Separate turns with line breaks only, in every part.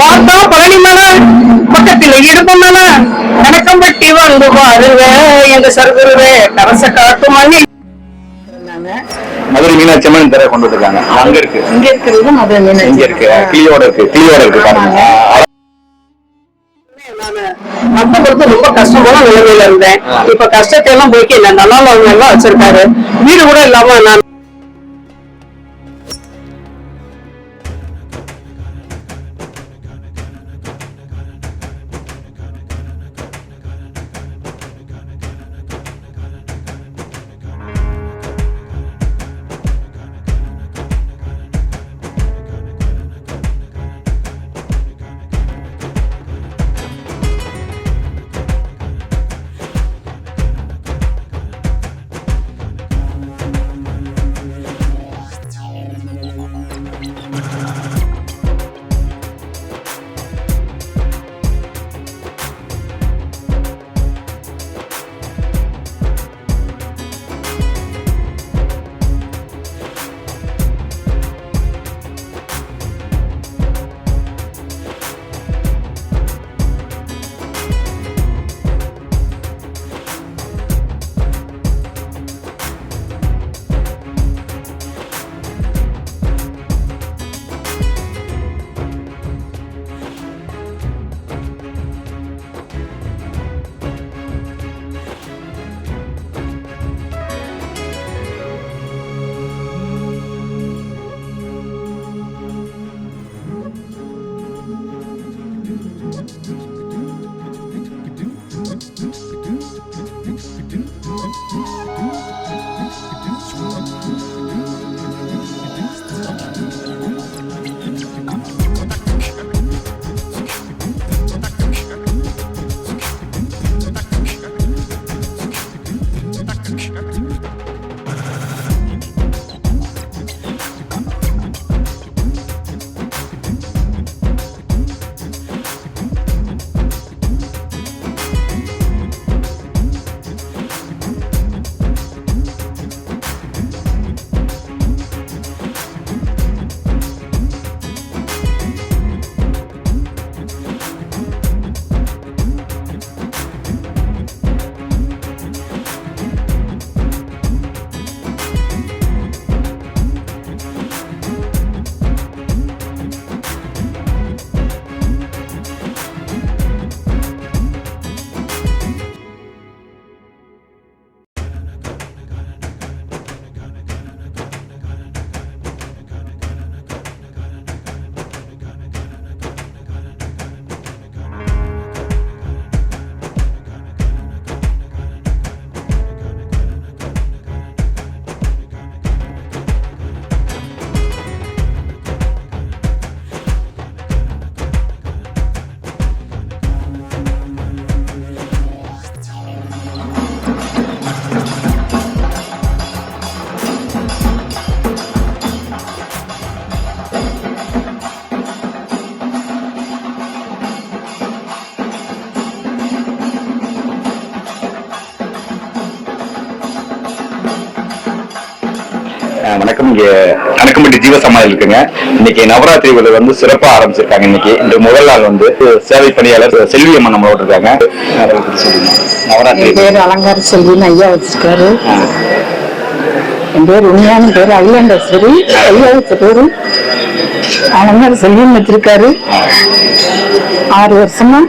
பார்த்தா பழனி மலை பக்கத்துல இடுப்பு மலை. கணக்கம்பட்டி வந்து பாருங்க எங்க சர்க்குருவே கரச காட்டு மணி.
மதுரை மீனாட்சி அம்மன் தெரிய கொண்டு வந்திருக்காங்க. அங்க இருக்கு.
இங்க இருக்கிறது மதுரை
இங்க
மீனாட்சி
இருக்கு. கிளியோட இருக்கு. கிளியோட இருக்கு பாருங்க
ரொம்ப கஷ்டமான நிலைமையில இருந்தேன். இப்ப கஷ்டத்தை எல்லாம் போய்க்கு என்ன நல்லா அவங்க எல்லாம் வச்சிருக்காரு. வீடு கூட இல்லாம நான்
வணக்கம். இங்க கணக்கம்பட்டி ஜீவசமாதி இருக்குங்க. இன்னைக்கு நவராத்திரி விழா வந்து சிறப்பா ஆரம்பிச்சிருக்காங்க இன்னைக்கு. இன்று முதல் நாள் வந்து சேவை பணியாளர் செல்வி அம்மன் நம்மளோட இருக்காங்க. நவராத்திரி.
பேர் அலங்கார செல்வின்னு ஐயா வச்சிருக்காரு. என் பேர் உண்மையான பேர் அகிலாண்டேஸ்வரி ஐயா வச்ச பேரு அலங்கார செல்வின்னு வச்சிருக்காரு. ஆறு வருஷமா.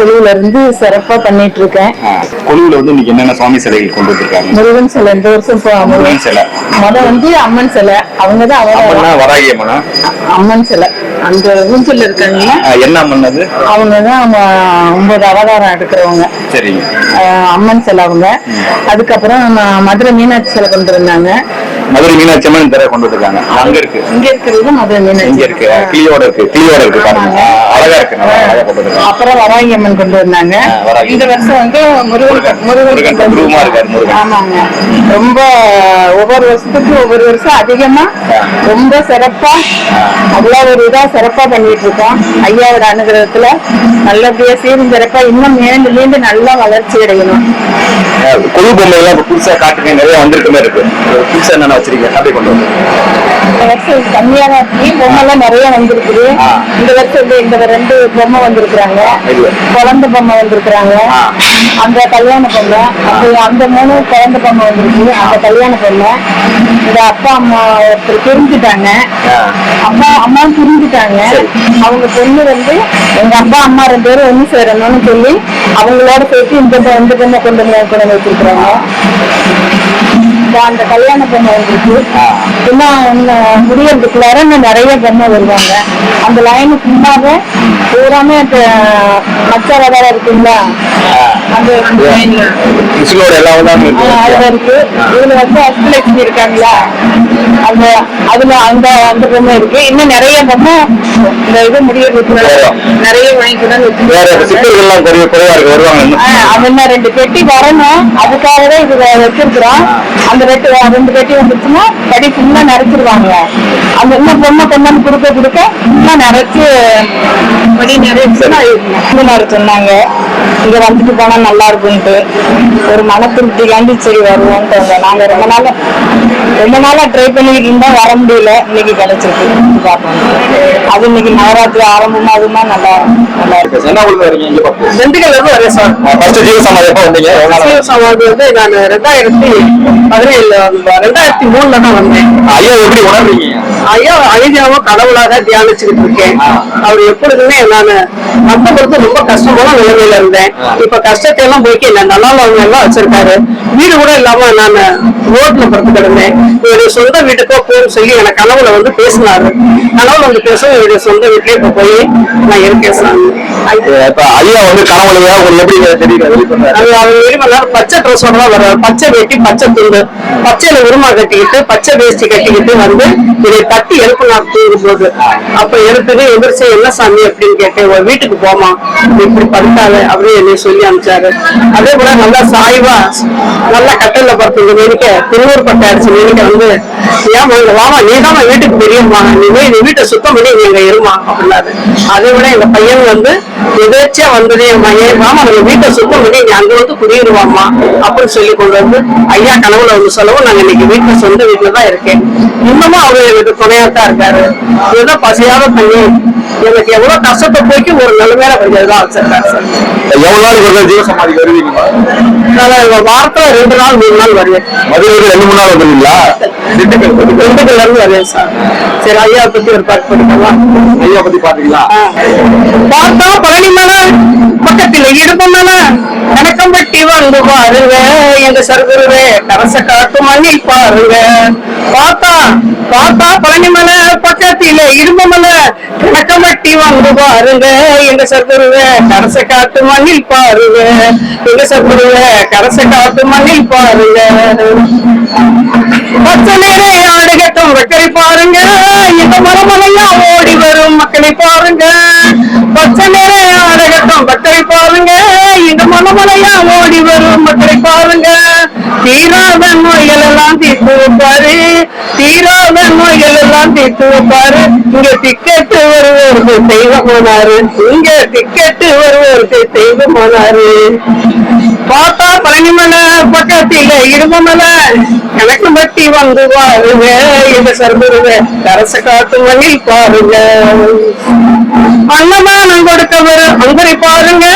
குழுவுல இருந்து சிறப்பா பண்ணிட்டு இருக்கேன்
கொழுவுல வந்து இன்னைக்கு என்னென்ன சுவாமி சிலைகள் கொண்டு வந்திருக்காங்க?
முருகன் சிலை இந்த வருஷம்
முருகன் சிலை.
முத வந்து அம்மன் சிலை. அவங்க தான்
வராகி அம்மனா?
அம்மன் சிலை. அந்த ஊஞ்சல் இருக்காங்கல்ல
அஹ் என்ன அம்மன் அது?
அவங்க தான் ஒன்பது அவதாரம் எடுக்கிறவங்க.
சரிங்க.
அம்மன் சிலை அவங்க. அதுக்கப்புறம் மதுரை மீனாட்சி சிலை கொண்டு வந்தாங்க.
மதுரை மீனாட்சி அம்மன் தெரிய கொண்டு வந்திருக்காங்க. அங்க இருக்கு.
இங்க இருக்கிறது மதுரை
இங்க
மீனாட்சி
இருக்கு. கிளியோட இருக்கு. கிளியோட இருக்கு. பாருங்க. அழகா இருக்கு. நல்லா அழகா கொண்டு வந்திருக்காங்க
அப்புறம் வராகி அம்மன் கொண்டு வந்தாங்க. இந்த வருஷம் வந்து முருகன்
முருகன். உருவமா இருக்காரு முருகன்.
ஆமாங்க. ரொம்ப ஒவ்வொரு வருஷத்துக்கு ஒவ்வொரு வருஷம் அதிகமா ரொம்ப சிறப்பா அவ்வளவு ஒரு இதா சிறப்பா பண்ணிட்டு இருக்கோம். ஐயாவோட அனுகிரகத்துல நல்லபடியா சீரும் சிறப்பா இன்னும் மீண்டு மீண்டு நல்லா வளர்ச்சி அடையணும்.
கொழு பொம்மை எல்லாம் புதுசா காட்டுங்க நிறைய வந்திருக்க மாதிரி இருக்கு. புதுசா என்னென்ன வச்சிருக்கீங்க? அப்படி கொண்டு வந்து
இந்த வருஷம் கம்மியா தான் இருக்கு. பொம்மைலாம் நிறைய வந்திருக்குது. இந்த வருஷம் இந்த ரெண்டு பொம்மை வந்திருக்கிறாங்க. குழந்தை பொம்மை வந்திருக்கிறாங்க. அந்த கல்யாண பொம்மை அந்த மூணு குழந்தை பொம்மை வந்திருக்கு. அந்த கல்யாண பொம்மை. இந்த அப்பா அம்மா ஒருத்தர் பிரிஞ்சுட்டாங்க. அப்பா அம்மா பிரிஞ்சுட்டாங்க. அவங்க பொண்ணு வந்து எங்க அப்பா அம்மா ரெண்டு பேரும் ஒண்ணு சேரணும்னு சொல்லி அவங்களோட சேர்த்து இந்த இந்த பொண்ணை கொண்டு வந்து கொண்டு வந்து வச்சிருக்கிறாங்க. அந்த கல்யாண பொம்மை வந்துருக்கு
ஆ.
இன்னும் முடியறதுக்குள்ளார இன்னும் நிறைய பொம்மை வருவாங்க அந்த லைனுக்கு சும்மாவே பூராமே மச்சார வேற இருக்குங்களா
மிஷினோட எல்லா
அதுல இருக்கு. இதுல வந்து அஷ்டலட்சுமி இருக்காங்களா அந்த அதுல அந்த அந்த பொம்மை இருக்கு. இன்னும் நிறைய பொம்மை இந்த இது முடியறதுக்குள்ள நிறைய வாங்கிக்கணும்னு
சிக்கல்கள்லாம் குறைய குறைவா இருக்கு. வருவாங்க
ரெண்டு பெட்டி வரணும். அதுக்காக தான் இது வச்சிருக்கிறோம். அந்த ரெண்டு ரெண்டு பெட்டி வந்துச்சுன்னா படி ஃபுல்லா நிறைச்சிருவாங்க அந்த இன்னும் பொம்மை கொண்டாந்து கொடுக்க கொடுக்க ஃபுல்லா நிறைச்சு படி நிறைச்சுன்னா சொன்னாங்க. இங்க வந்துட்டு போனா நல்லா இருக்கும்ட்டு ஒரு மன திருப்திக்காண்டி சரி வருவோம்ட்டு நாங்க ரொம்ப நாளா ரொம்ப நாளா ட்ரை பண்ணிக்கிட்டு இருந்தா வர முடியல. இன்னைக்கு கிடைச்சிருக்கு. அது இன்னைக்கு நவராத்திரி ஆரம்பமா அதுமா நல்லா நல்லா இருக்கு.
என்ன பாப்போம்.
திண்டுக்கல்ல இருந்து வரேன் சார்.
ஃபர்ஸ்ட் ஜீவ சமாதி எப்போ வந்தீங்க? ஆச்சு?
சமாதி வந்து நான் ரெண்டாயிரத்தி பதினேழுல ரெண்டாயிரத்தி மூணுல தான் வந்தேன்.
ஐயா எப்படி உணர்றீங்க?
ஐயா கடவுளாக தியானிச்சுக்கிட்டு இருக்கேன். அவர் எப்பொழுதுமே நான் மத்த பொறுத்து ரொம்ப கஷ்டமான நிலைமையில இருந்தேன். இப்ப கஷ்டத்தை எல்லாம் போய்க்கு நல்லா அவங்க எல்லாம் வச்சிருக்காரு. வீடு கூட இல்லாம நான் ரோட்ல படுத்து கிடந்தேன். என்னுடைய சொந்த வீட்டுக்கோ போன்னு சொல்லி எனக்கு கனவுல வந்து பேசினாரு. கனவுல வந்து பேசவும் என்னுடைய சொந்த வீட்லயே இப்ப போய் நான் இருக்கேன்
இப்ப ஐயா வந்து கனவுலையா உங்களுக்கு எப்படி
அவர் எரிமலை பச்சை ட்ரெஸ்ஸோட தான் வர்றாரு. பச்சை வேட்டி பச்சை துண்டு. பச்சையில உருமா கட்டிக்கிட்டு பச்சை வேஷ்டி கட்டிக்கிட்டு வந்து இதை தட்டி எழுப்பினார் தூங்கும் போது அப்ப எழுத்துட்டு எதிர்த்து என்ன சாமி அப்படின்னு கேட்டேன் உன் வீட்டுக்கு போமா இப்படி படுத்தாத அப்படின்னு என்னை சொல்லி அனுப்பிச்சாரு. அதே போல நல்லா சாய்வா நல்லா கட்டல படுத்து நினைக்க திருவூர் பட்டை அடிச்சு நினைக்க வந்து ஏன் வாமா நீ தான் வீட்டுக்கு பெரியம்மா நீ போய் நீ வீட்டை சுத்தம் பண்ணி நீ இருமா அப்படின்னாரு. அதே விட எங்க பையன் வந்து எதேச்சியா வந்தது என் பையன் மாமா நம்ம வீட்டை சுத்தம் பண்ணி நீ அங்க வந்து குடியிருவாமா அப்படின்னு சொல்லி கொண்டு வந்து ஐயா கனவுல வந்து சொல்லவும் நாங்க இன்னைக்கு வீட்டுல சொந்த வீட்டுல தான் இருக்கேன். இன்னமும் அவரு எனக்கு துணையா தான் இருக்காரு. ஏதோ பசியாத பண்ணி. எனக்கு எவ்வளவு கஷ்டத்தை போய்க்கு ஒரு நிலைமையில கொஞ்சம் தான் வச்சிருக்காரு சார்.
எவ்வளவு நாள் ஒரு ஜீவ சமாதிக்கு வருவீங்க
நான் வாரத்துல ரெண்டு நாள் மூணு நாள் வருவேன்.
மதுரைக்கு ரெண்டு மூணு நாள் திண்டுக்கல் திண்டுக்கல்.
திண்டுக்கல்ல இருந்து வருவேன் சார். சரி ஐயா பத்தி ஒரு பாட்டு பண்ணிக்கலாம்
ஐயா பத்தி பாத்தீங்களா
பார்த்தா பழனி மலை பக்கத்துல இடுப்பு மலை. கணக்கம்பட்டி வந்து பாருங்க எங்க சர்வருவே கரச காட்டு மண்ணில் பாருங்க. பார்த்தா பார்த்தா பழனி மலை பக்கத்தில இடுப்பு மலை. கணக்கம்பட்டி வந்து பாருங்க எங்க சர்வருவே கரச காட்டு மண்ணில் பாருங்க. எங்க சர்வருவே கரச காட்டு மண்ணில் பாருங்க. பச்சை நேரே ஆடுகட்டும் வெக்கரை பாருங்க. மலையா ஓடி வரும். மக்களை பாருங்க. பச்சை நிற ஆடுகட்டும் மக்களை பாருங்க. இந்த மரமலையா ஓடி வரும். மக்களை பாருங்க. தீராத நோய்கள் எல்லாம் தீர்த்து வைப்பாரு. தீராத நோய்கள் எல்லாம் தீர்த்து வைப்பாரு. இங்க டிக்கெட்டு வருவோருக்கு தெய்வம் போனாரு இங்க டிக்கெட்டு வருவோருக்கு தெய்வம் போனாரு பார்த்தா பழனிமலை பக்கத்தில இருமமலை எனக்கு பட்டி வந்து பாருங்க இந்த சர்வருவ. கரச காத்து மண்ணில் பாருங்க. அன்னதானம் கொடுக்க வரும் அங்கரை பாருங்க.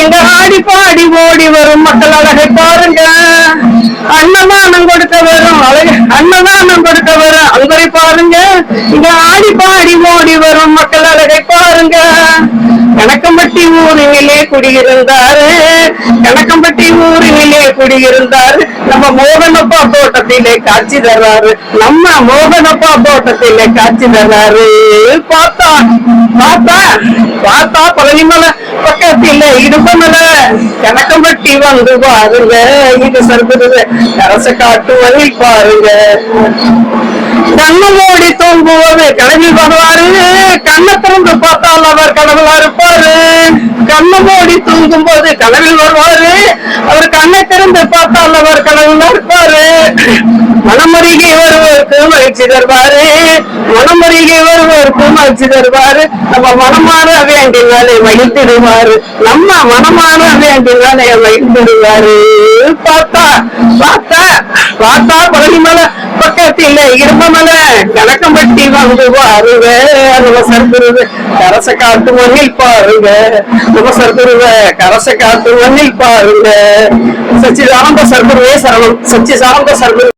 இங்க ஆடி பாடி ஓடி வரும் மக்கள் அழகை பாருங்க. அன்னதானம் கொடுக்க வரும் அழகு அன்னதானம் கொடுக்க வரும் அங்கரை பாருங்க. இங்க ஆடி பாடி ஓடி வரும் மக்கள் ஊரினிலே குடியிருந்தாரு. கணக்கம்பட்டி ஊரினிலே குடியிருந்தாரு. நம்ம மோகனப்பா தோட்டத்திலே காட்சி தர்றாரு. நம்ம மோகனப்பா தோட்டத்திலே காட்சி தர்றாரு. பார்த்தா பார்த்தா பார்த்தா பழனிமலை பக்கத்தில இடுப்பமலை. கணக்கம்பட்டி வந்து பாருங்க. இது சர்பது கரச காட்டு வழி பாருங்க. கண்ணு தூங்குவது கனவில் வருவாரு கண்ணை திறந்து பார்த்தால் அவர் கனவுல இருப்பாரு. கண்ணு தூங்கும் போது கனவில் வருவாரு அவர் கண்ணை திறந்து பார்த்தால் அவர் கனவுல இருப்பாரு. மனமருகே வருவதற்கு மகிழ்ச்சி தருவாரு மனமருகே வருவதற்கு மகிழ்ச்சி தருவாரு நம்ம மனமாற வேண்டினாலே மகிழ்த்திடுவாரு நம்ம மனமாற வேண்டினாலே மகிழ்த்திடுவாரு பார்த்தா பார்த்தா பார்த்தா பழனிமலை பக்கத்தில இருமமல கணக்கம்பட்டி வந்து அருவ நம்ம சர்க்குருவ கரச காத்து மண்ணில் பாருங்க. நம்ம சர்க்குருவ கரச காத்து மண்ணில் பாருங்க. சச்சிதானந்த சர்குருவே சரணம். சச்சிதானந்த சர்குரு